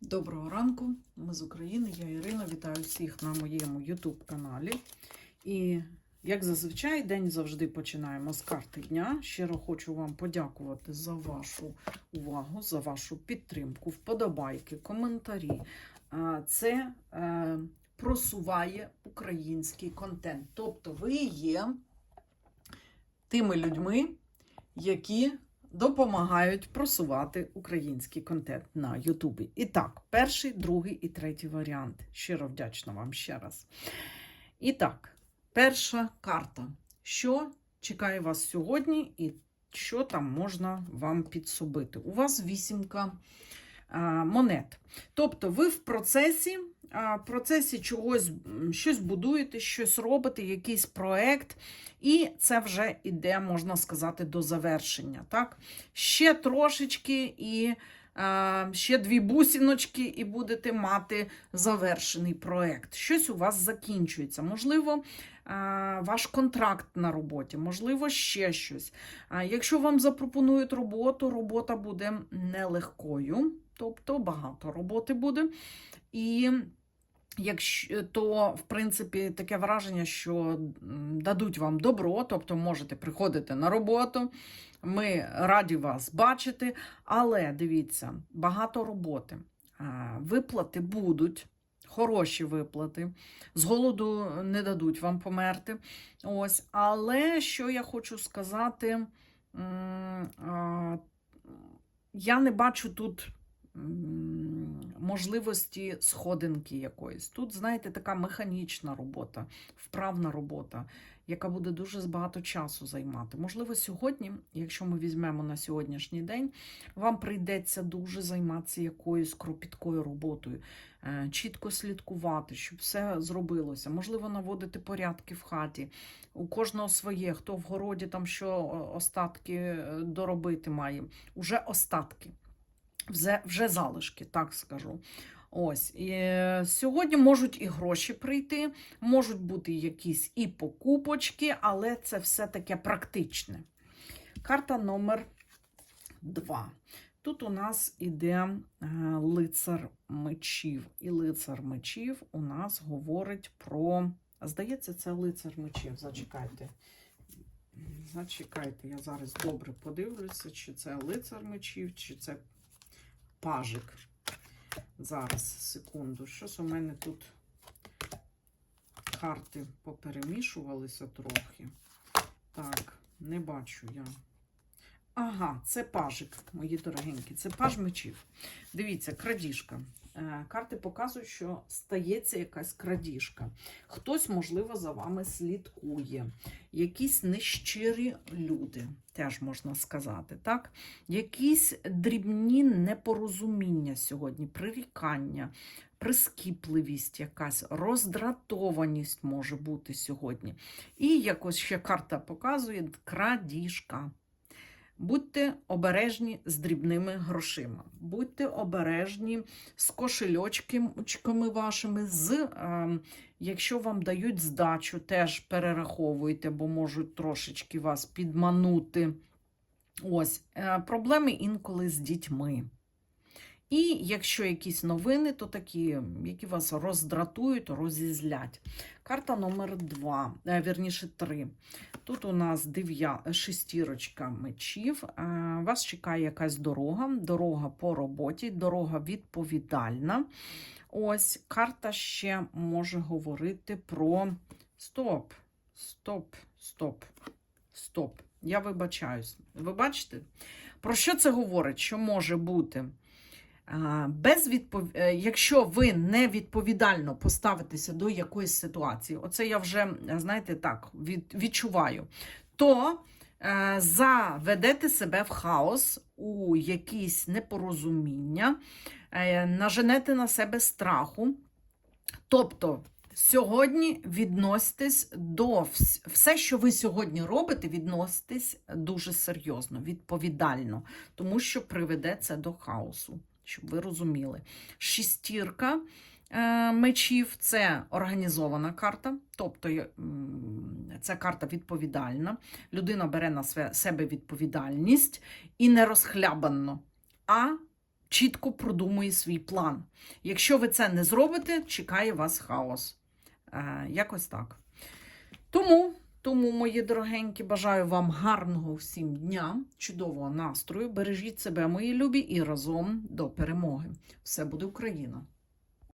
Доброго ранку, ми з України, я Ірина. Вітаю всіх на моєму YouTube каналі. І як зазвичай, день завжди починаємо з карти дня. Щиро хочу вам подякувати за вашу увагу, за вашу підтримку, вподобайки, коментарі. Це е, просуває український контент. Тобто, ви є тими людьми, які допомагають просувати український контент на Ютубі. І так, перший, другий і третій варіант. Щиро вдячна вам ще раз. І так, перша карта. Що чекає вас сьогодні, і що там можна вам підсобити? У вас вісімка монет. Тобто, ви в процесі. Процесі чогось щось будуєте, щось робите, якийсь проект, і це вже іде, можна сказати, до завершення. Так? Ще трошечки і ще дві бусіночки, і будете мати завершений проект. Щось у вас закінчується. Можливо, ваш контракт на роботі, можливо, ще щось. Якщо вам запропонують роботу, робота буде нелегкою, тобто багато роботи буде. І Якщо то, в принципі, таке враження, що дадуть вам добро, тобто можете приходити на роботу. Ми раді вас бачити, але дивіться, багато роботи. Виплати будуть, хороші виплати. З голоду не дадуть вам померти. Ось. Але що я хочу сказати, я не бачу тут можливості сходинки якоїсь. Тут, знаєте, така механічна робота, вправна робота, яка буде дуже багато часу займати. Можливо, сьогодні, якщо ми візьмемо на сьогоднішній день, вам прийдеться дуже займатися якоюсь кропіткою роботою, е, чітко слідкувати, щоб все зробилося. Можливо, наводити порядки в хаті. У кожного своє, хто в городі там що остатки е, доробити має, уже остатки вже, вже залишки, так скажу. Ось і е, сьогодні можуть і гроші прийти, можуть бути якісь і покупочки, але це все таке практичне. Карта номер 2. Тут у нас іде е, лицар мечів. І лицар мечів у нас говорить про. Здається, це лицар мечів. Зачекайте. Зачекайте, я зараз добре подивлюся, чи це лицар мечів, чи це пажик. Зараз, секунду. Щось у мене тут карти поперемішувалися трохи. Так, не бачу я. Ага, це пажик, мої дорогенькі. Це паж мечів. Дивіться, крадіжка. Е, Карти показують, що стається якась крадіжка. Хтось, можливо, за вами слідкує. Якісь нещирі люди, теж можна сказати. так? Якісь дрібні непорозуміння сьогодні, прирікання, прискіпливість, якась роздратованість може бути сьогодні. І якось ще карта показує крадіжка. Будьте обережні з дрібними грошима, будьте обережні з кошельочками вашими, з, е, якщо вам дають здачу, теж перераховуйте, бо можуть трошечки вас підманути. Ось, е, проблеми інколи з дітьми. І якщо якісь новини, то такі, які вас роздратують, розізлять. Карта номер 2, вірніше 3. Тут у нас дев'я, шестірочка мечів. Е, Вас чекає якась дорога, дорога по роботі, дорога відповідальна. Ось карта ще може говорити про стоп, стоп, стоп, стоп. Я вибачаюсь. Ви бачите? Про що це говорить? Що може бути? Без відпов... е, Якщо ви не відповідально поставитеся до якоїсь ситуації, оце я вже, знаєте, так, від... відчуваю, то е, заведете себе в хаос у якісь непорозуміння, е, наженете на себе страху. Тобто, сьогодні відноситесь до вс- все, що ви сьогодні робите, відноситесь дуже серйозно, відповідально, тому що приведе це до хаосу щоб ви розуміли. Шістірка е, мечів це організована карта, тобто м, карта відповідальна. Людина бере на себе відповідальність і не розхлябано, а чітко продумує свій план. Якщо ви це не зробите, чекає вас хаос. Е, якось так. Тому, тому, мої дорогенькі, бажаю вам гарного всім дня, чудового настрою. Бережіть себе, мої любі, і разом до перемоги. Все буде Україна!